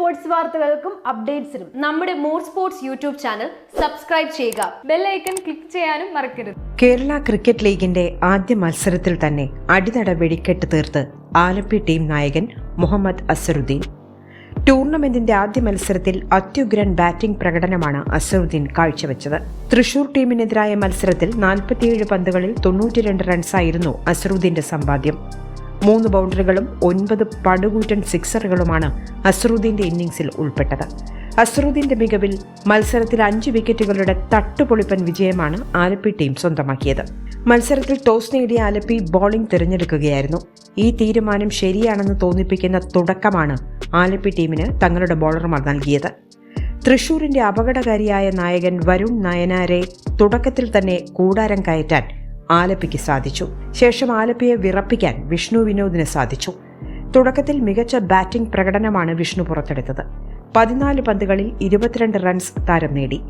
Sports വാർത്തകൾക്കും അപ്ഡേറ്റ്സിനും നമ്മുടെ more sports YouTube channel subscribe ചെയ്യുക. ബെല്ലൈക്കൺ ക്ലിക്ക് ചെയ്യാനും മറക്കരുത്. കേരള ക്രിക്കറ്റ് ലീഗിന്റെ ആദ്യ മത്സരത്തിൽ തന്നെ അടിതട വെടിക്കെട്ട് തീർത്ത് ആലപ്പി ടീം നായകൻ മുഹമ്മദ് അസറുദ്ദീൻ. ടൂർണമെന്റിന്റെ ആദ്യ മത്സരത്തിൽ അത്യുഗ്രൻ ബാറ്റിംഗ് പ്രകടനമാണ് അസറുദ്ദീൻ കാഴ്ചവെച്ചത്. തൃശൂർ ടീമിനെതിരായ മത്സരത്തിൽ നാൽപ്പത്തിയേഴ് പന്തുകളിൽ തൊണ്ണൂറ്റിരണ്ട് റൺസായിരുന്നു അസറുദ്ദീന്റെ സമ്പാദ്യം. മൂന്ന് ബൗണ്ടറികളും ഒൻപത് പടുകൂറ്റൻ സിക്സറുകളുമാണ് അസറുദ്ദീന്റെ ഇന്നിംഗ്സിൽ ഉൾപ്പെട്ടത്. അസറുദ്ദീന്റെ മികവിൽ മത്സരത്തിൽ അഞ്ച് വിക്കറ്റുകളുടെ തട്ടുപൊളിപ്പൻ വിജയമാണ് ആലപ്പി ടീം സ്വന്തമാക്കിയത്. മത്സരത്തിൽ ടോസ് നേടിയ ആലപ്പി ബോളിംഗ് തിരഞ്ഞെടുക്കുകയായിരുന്നു. ഈ തീരുമാനം ശരിയാണെന്ന് തോന്നിപ്പിക്കുന്ന തുടക്കമാണ് ആലപ്പി ടീമിന് തങ്ങളുടെ ബോളർമാർ നൽകിയത്. തൃശൂരിന്റെ അപകടകാരിയായ നായകൻ വരുൺ നയനാരെ തുടക്കത്തിൽ തന്നെ കൂടാരം കയറ്റാൻ ആലപ്പിക്ക് സാധിച്ചു. ശേഷം ആലപ്പിയെ വിറപ്പിക്കാൻ വിഷ്ണു വിനോദിന് സാധിച്ചു. തുടക്കത്തിൽ മികച്ച ബാറ്റിംഗ് പ്രകടനമാണ് വിഷ്ണു പുറത്തെടുത്തത്. പതിനാല് പന്തുകളിൽ ഇരുപത്തിരണ്ട് റൺസ് താരം നേടി.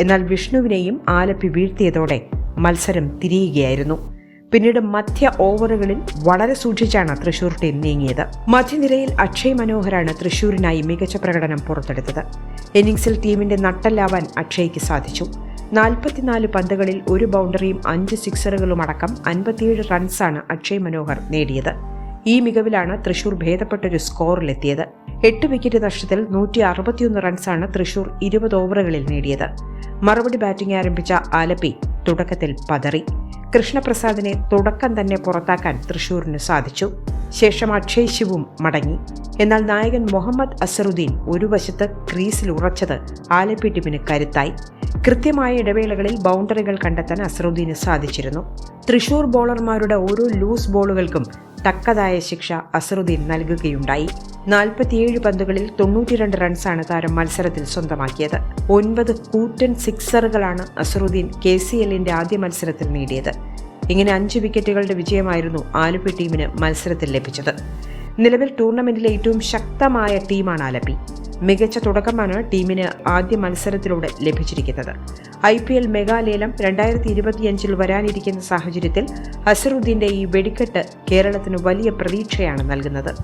എന്നാൽ വിഷ്ണുവിനെയും ആലപ്പി വീഴ്ത്തിയതോടെ മത്സരം തിരിയുകയായിരുന്നു. പിന്നീട് മധ്യ ഓവറുകളിൽ വളരെ സൂക്ഷിച്ചാണ് തൃശൂർ ടീം നീങ്ങിയത്. മധ്യനിരയിൽ അക്ഷയ് മനോഹരാണ് തൃശൂരിനായി മികച്ച പ്രകടനം പുറത്തെടുത്തത്. ഇന്നിംഗ്സിൽ ടീമിന്റെ നട്ടല്ലാവാൻ അക്ഷയ്ക്ക് സാധിച്ചു. നാൽപ്പത്തിനാല് പന്തുകളിൽ ഒരു ബൗണ്ടറിയും അഞ്ച് സിക്സറുകളും അടക്കം അൻപത്തിയേഴ് റൺസാണ് അക്ഷയ് മനോഹർ നേടിയത്. ഈ മികവിലാണ് തൃശൂർ ഭേദപ്പെട്ടൊരു സ്കോറിലെത്തിയത്. എട്ട് വിക്കറ്റ് നഷ്ടത്തിൽ നൂറ്റി അറുപത്തിയൊന്ന് റൺസാണ് തൃശൂർ ഇരുപത് ഓവറുകളിൽ നേടിയത്. മറുപടി ബാറ്റിംഗ് ആരംഭിച്ച ആലപ്പി തുടക്കത്തിൽ പതറി. കൃഷ്ണപ്രസാദിനെ തുടക്കം തന്നെ പുറത്താക്കാൻ തൃശൂരിന് സാധിച്ചു. ശേഷം അക്ഷയ് ശിവും മടങ്ങി. എന്നാൽ നായകൻ മുഹമ്മദ് അസറുദ്ദീൻ ഒരു വശത്ത് ക്രീസിൽ ഉറച്ചത് ആലപ്പി ടീമിന് കരുത്തായി. കൃത്യമായ ഇടവേളകളിൽ ബൗണ്ടറികൾ കണ്ടെത്താൻ അസറുദ്ദീന് സാധിച്ചിരുന്നു. തൃശൂർ ബോളർമാരുടെ ഓരോ ലൂസ് ബോളുകൾക്കും തക്കതായ ശിക്ഷ അസറുദ്ദീൻ നൽകുകയുണ്ടായി. നാൽപ്പത്തിയേഴ് പന്തുകളിൽ തൊണ്ണൂറ്റിരണ്ട് റൺസാണ് താരം മത്സരത്തിൽ സ്വന്തമാക്കിയത്. ഒൻപത് കൂറ്റൻ സിക്സറുകളാണ് അസറുദ്ദീൻ കെ സി എല്ലിന്റെ ആദ്യ മത്സരത്തിൽ നേടിയത്. ഇങ്ങനെ അഞ്ച് വിക്കറ്റുകളുടെ വിജയമായിരുന്നു ആലപ്പി ടീമിന് മത്സരത്തിൽ ലഭിച്ചത്. നിലവിൽ ടൂർണമെന്റിലെ ഏറ്റവും ശക്തമായ ടീമാണ് ആലപ്പി. മികച്ച തുടക്കമാണ് ടീമിന് ആദ്യ മത്സരത്തിലൂടെ ലഭിച്ചിരിക്കുന്നത്. ഐ പി എൽ മെഗാലേലം രണ്ടായിരത്തി ഇരുപത്തിയഞ്ചിൽ വരാനിരിക്കുന്ന സാഹചര്യത്തിൽ അസറുദ്ദീന്റെ ഈ വെടിക്കെട്ട് കേരളത്തിന് വലിയ പ്രതീക്ഷയാണ് നൽകുന്നത്.